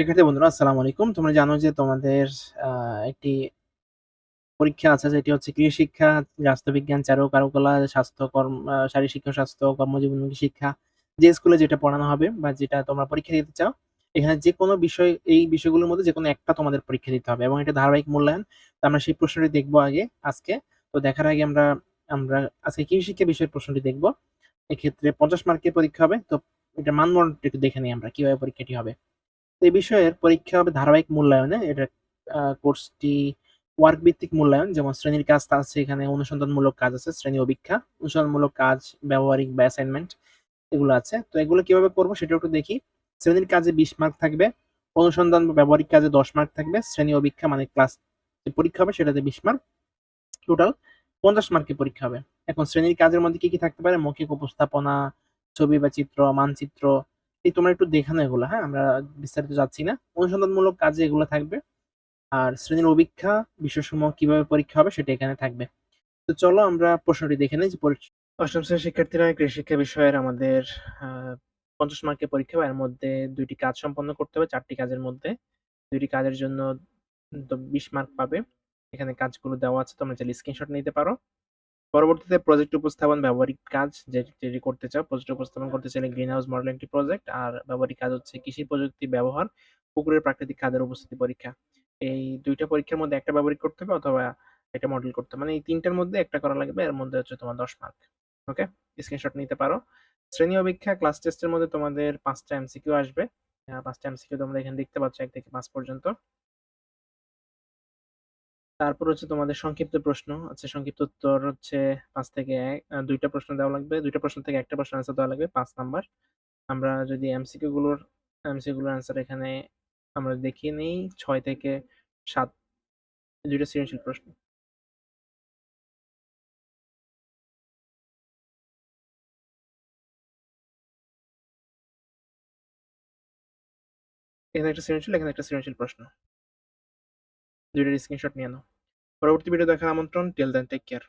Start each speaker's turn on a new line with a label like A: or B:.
A: শিক্ষার্থী বন্ধুরা আসসালামু আলাইকুম। তোমরা জানো যে তোমাদের একটি পরীক্ষা আছে যেটি হচ্ছে কৃষি শিক্ষা, রাষ্ট্রবিজ্ঞান, চারু কারুকলা, স্বাস্থ্য কর্ম আ শারীরশিক্ষা, স্বাস্থ্য, কর্মজীবনমুখী শিক্ষা। যে স্কুলে যেটা পড়ানো হবে বা যেটা তোমরা পরীক্ষা দিতে চাও, এখানে যেকোনো বিষয় এই বিষয়গুলোর মধ্যে যেকোনো একটা তোমাদের পরীক্ষা দিতে হবে এবং এটা ধারাবাহিক মূল্যায়ন। তো আমরা সেই প্রশ্নটি দেখব আগে আজকে। তো দেখার আগে আমরা আমরা আজকে কৃষি শিক্ষা বিষয়ের প্রশ্নটি দেখব। এক্ষেত্রে ৫০ মার্কের পরীক্ষা হবে। তো এটা মানদণ্ডটা একটু দেখে নিই আমরা কীভাবে পরীক্ষাটি হবে। এই বিষয়ের পরীক্ষা হবে ধারাবাহিক মূল্যায়নে। এটা কোর্সটি ওয়ার্ক ভিত্তিক মূল্যায়ন যেমন শ্রেণির কাজ তা আছে এখানে অনুসন্ধানমূলক কাজ আছে, শ্রেণি অভীক্ষা, অনুসন্ধানমূলক কাজ, ব্যবহারিক বা অ্যাসাইনমেন্ট এগুলো আছে। তো এগুলো কীভাবে করব সেটাও একটু দেখি। শ্রেণির কাজে ২০ মার্ক থাকবে, অনুসন্ধান বা ব্যবহারিক কাজে ১০ মার্ক থাকবে, শ্রেণি অভীক্ষা মানে ক্লাস যে পরীক্ষা হবে সেটাতে ২০ মার্ক। টোটাল ৫০ মার্কের পরীক্ষা হবে। এখন শ্রেণির কাজের মধ্যে কি, কি থাকতে পারে? মৌখিক উপস্থাপনা, ছবি বা চিত্র, মানচিত্র এই তোমরা একটু দেখে নাও এগুলো, হ্যাঁ? আমরা বিস্তারিত যাচ্ছি না। অনুসন্ধানমূলক কাজে এগুলো থাকবে। আর শ্রেণির অভীক্ষা বিষয়সমূহ কীভাবে পরীক্ষা হবে সেটা এখানে থাকবে। তো চলো আমরা প্রশ্নটি দেখে নেই যে অষ্টম শ্রেণির শিক্ষার্থীরা কৃষি শিক্ষা বিষয়ের আমাদের পঞ্চাশ ৫০ মার্কের পরীক্ষা। এর মধ্যে দুইটি কাজ সম্পন্ন করতে হবে চারটি কাজের মধ্যে। দুইটি কাজের জন্য বিশ মার্ক পাবে। এখানে কাজগুলো দেওয়া আছে তোমরা চাইলে স্ক্রিনশট নিতে পারো। পরবর্তীতে প্রজেক্ট উপস্থাপন ব্যবহারিক কাজ যেটি করতে চাও, প্রজেক্ট উপস্থাপন করতে চাইলে গ্রিন হাউস মডেল একটি প্রজেক্ট আর ব্যবহারিক কাজ হচ্ছে কৃষি প্রযুক্তি ব্যবহার, পুকুরের প্রাকৃতিক খাদের উপস্থিতি পরীক্ষা। এই দুইটা পরীক্ষার মধ্যে একটা ব্যবহারিক করতে হবে অথবা একটা মডেল করতে। মানে এই ৩ টার মধ্যে একটা করা লাগবে। এর মধ্যে হচ্ছে তোমার ১০ মার্ক। ওকে? স্ক্রিনশট নিতে পারো। শ্রেণি অভীক্ষা ক্লাস টেস্টের মধ্যে তোমাদের ৫ টা এমসিকিউ আসবে। পাঁচটা ৫ টা এমসিকিউ তোমরা এখানে দেখতে পাচ্ছ ১ থেকে ৫ পর্যন্ত। তারপর হচ্ছে তোমাদের সংক্ষিপ্ত প্রশ্ন। আচ্ছা সংক্ষিপ্ত উত্তর হচ্ছে পাঁচ থেকে এক দুইটা প্রশ্ন দেওয়া লাগবে। দুইটা প্রশ্ন থেকে ১ টা প্রশ্নের অ্যান্সার দেওয়া লাগবে পাঁচ নাম্বার। আমরা যদি এমসিকিউ গুলোর এমসিকিউ গুলোর অ্যান্সার এখানে আমরা দেখিয়ে নেই ছয় থেকে ৭ ২ টা সৃজনশীল প্রশ্ন। এখানে একটা সৃজনশীল, এখানে একটা সৃজনশীল প্রশ্ন। ২ টার স্ক্রিনশট নিয়ে নাও। পরবর্তী ভিডিও দেখার আমন্ত্রণ। Till then take care.